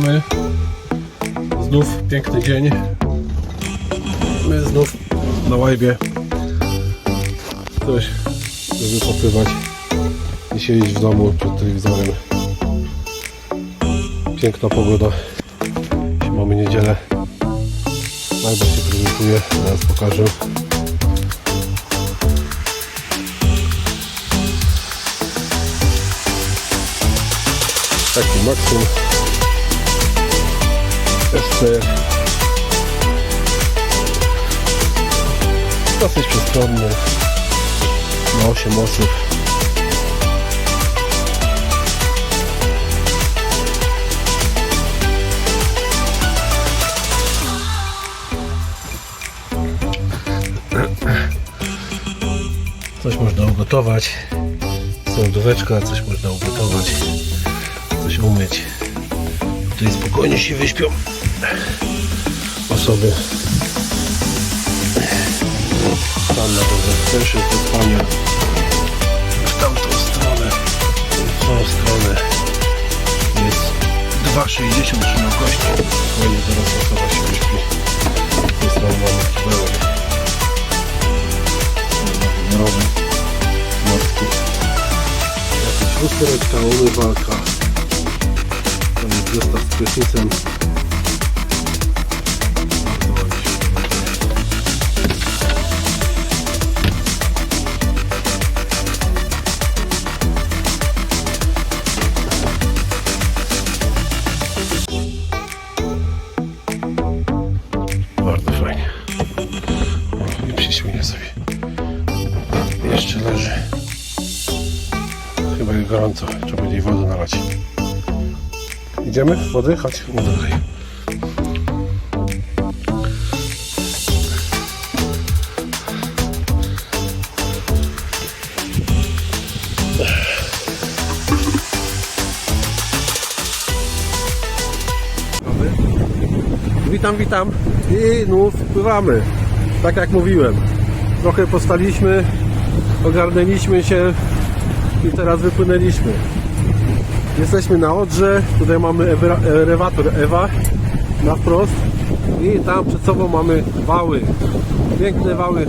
witamy. Znów piękny dzień. My znów na łajbie. Coś, żeby popływać i siedzieć w domu przed telewizorem. Piękna pogoda. Dzisiaj mamy niedzielę. Łajba się prezentuje, zaraz pokażę. Taki Maxim SCR dosyć przestronny. Na 8 osób. Coś można ugotować. Sądóweczka, coś można ugotować. Coś umyć tutaj spokojnie się wyśpią. Osoby. Tam na dole też jest do spania w tamtą stronę. W tą stronę jest 2,60 szerokości spokojnie zaraz osoba się wyśpi. Z tej strony mamy kibełek wymiarowy matki jakaś lustereczka, umywalka zestaw z prysznicem Bardzo fajnie. Nie przyśmienie sobie. Jeszcze leży. Chyba gorąco. Trzeba będzie wody nalać. Idziemy? Wody? Chodź. Witam, witam. I znów pływamy. Tak jak mówiłem. Trochę postaliśmy, ogarnęliśmy się i teraz wypłynęliśmy. Jesteśmy na Odrze, tutaj mamy ewa- elewator Ewa na wprost i tam przed sobą mamy wały, piękne wały,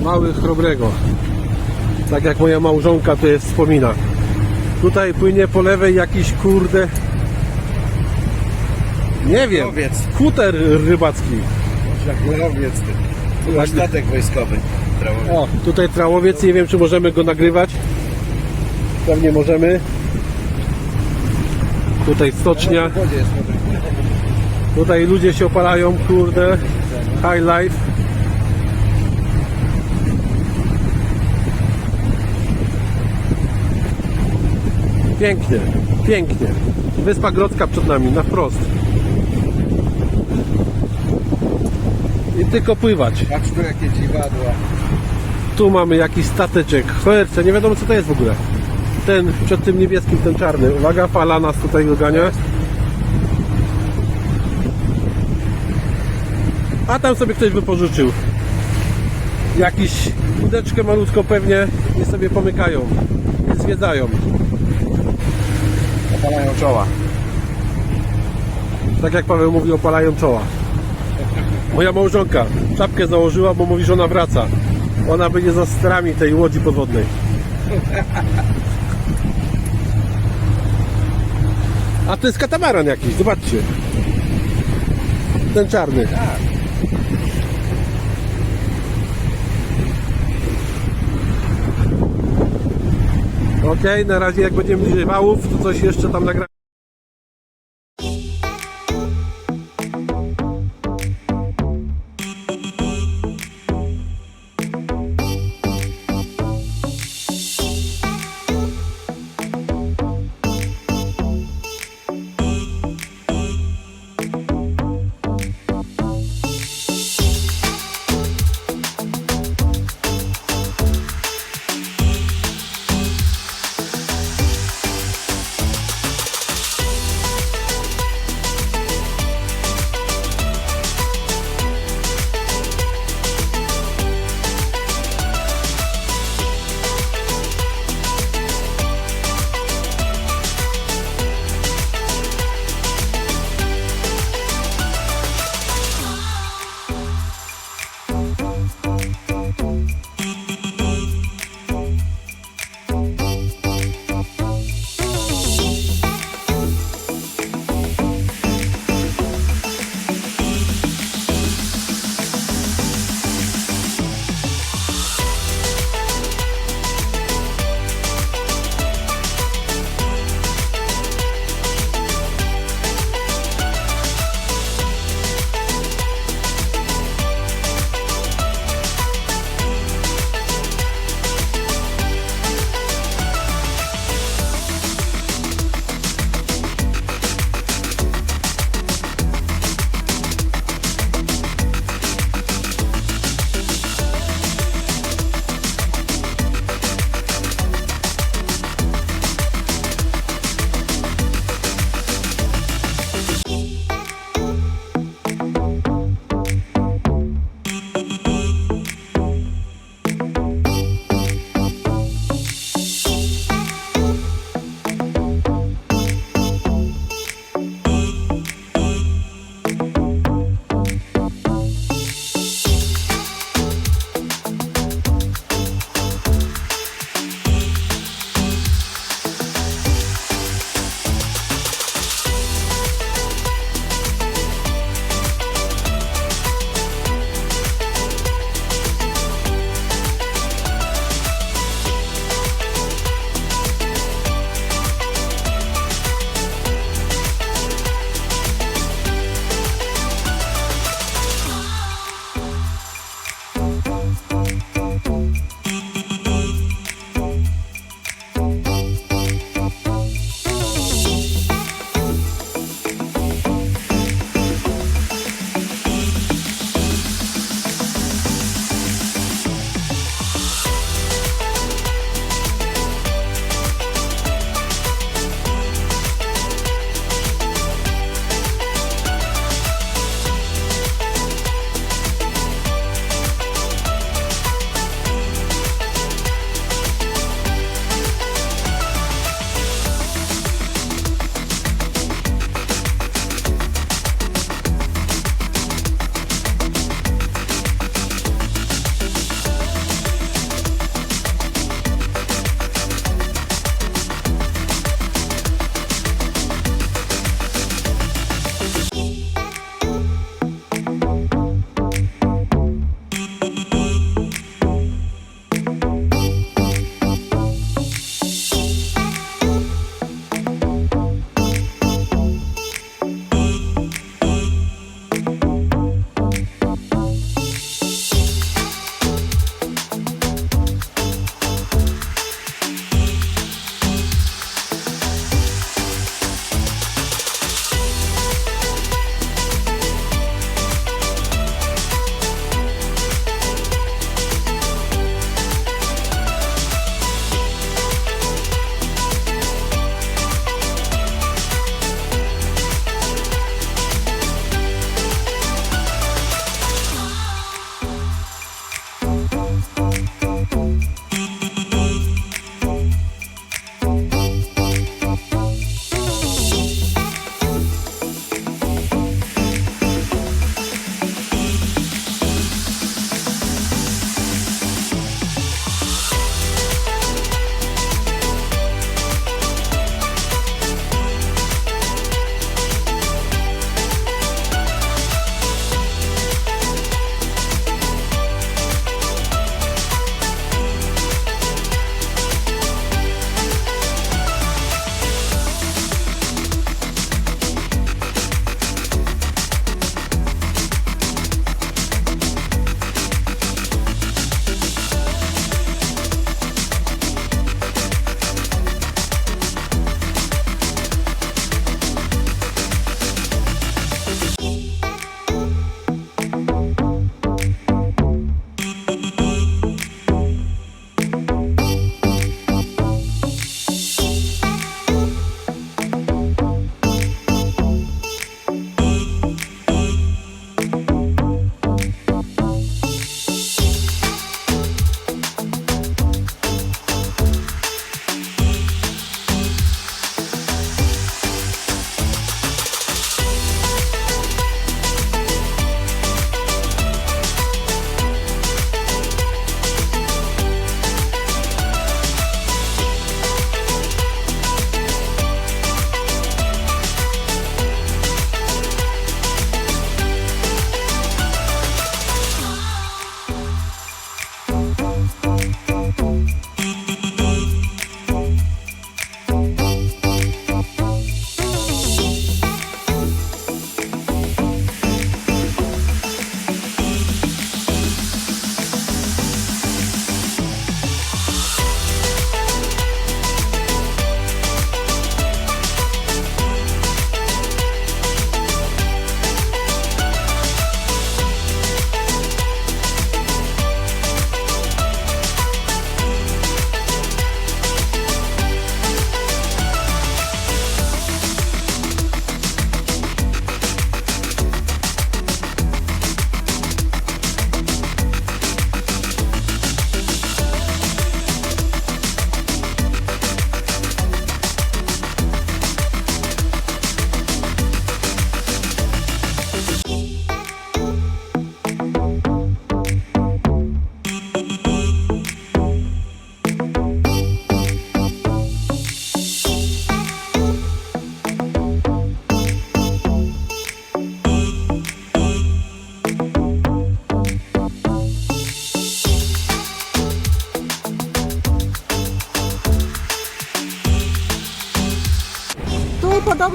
wały chrobrego. Tak jak moja małżonka to jest wspomina. Tutaj płynie po lewej jakiś kurde, nie wiem, Łowiec. kuter rybacki. Żaglowiec. Statek wojskowy. Trawowy. O, tutaj trałowiec, nie wiem czy możemy go nagrywać. Pewnie możemy. Tutaj stocznia. Tutaj ludzie się opalają, kurde. High life. Pięknie, pięknie. Wyspa Grodzka przed nami, na wprost. I tylko pływać. Patrz tu jakie dziwadła. Tu mamy jakiś stateczek. Cholerce, nie wiadomo co to jest w ogóle. Ten przed tym niebieskim, ten czarny. Uwaga, fala nas tutaj dogania. A tam sobie ktoś wypożyczył. Jakiś łódeczkę malutką pewnie i sobie pomykają. I zwiedzają. Opalają czoła. Tak jak Paweł mówi, opalają czoła. Moja małżonka czapkę założyła, bo mówi, że ona wraca. Ona będzie za sterami tej łodzi podwodnej. A to jest katamaran jakiś, zobaczcie. Ten czarny. Okej, na razie jak będziemy bliżej wałów, to coś jeszcze tam nagra.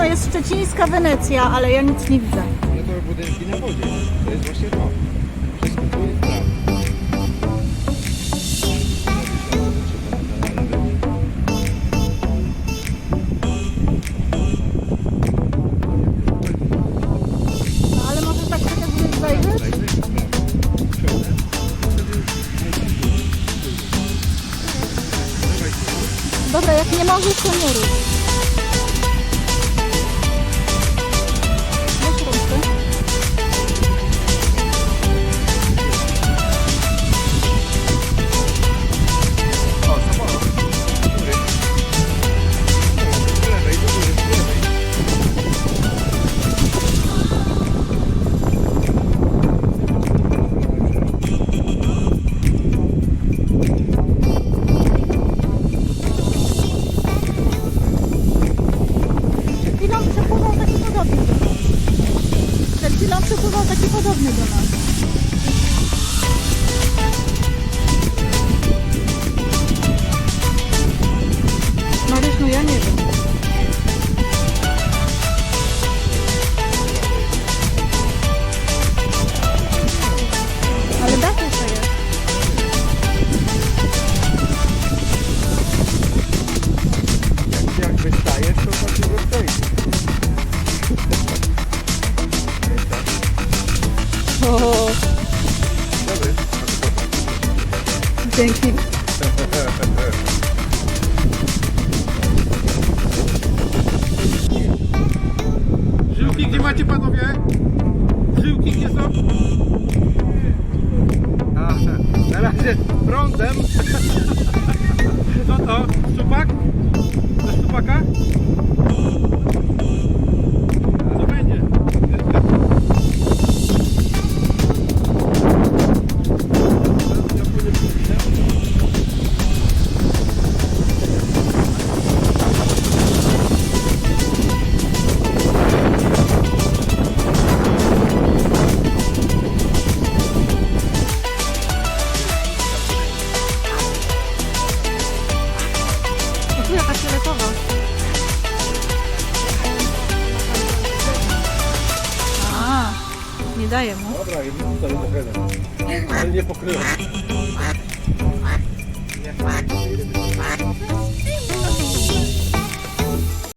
to jest szczecińska Wenecja, ale ja nic nie widzę. No to budynki na wodzie. To jest właśnie to. Wszystko tu jest prawo. No, ale może tak sobie budynek zajrzeć? Dobra, jak nie możesz, to nie. them.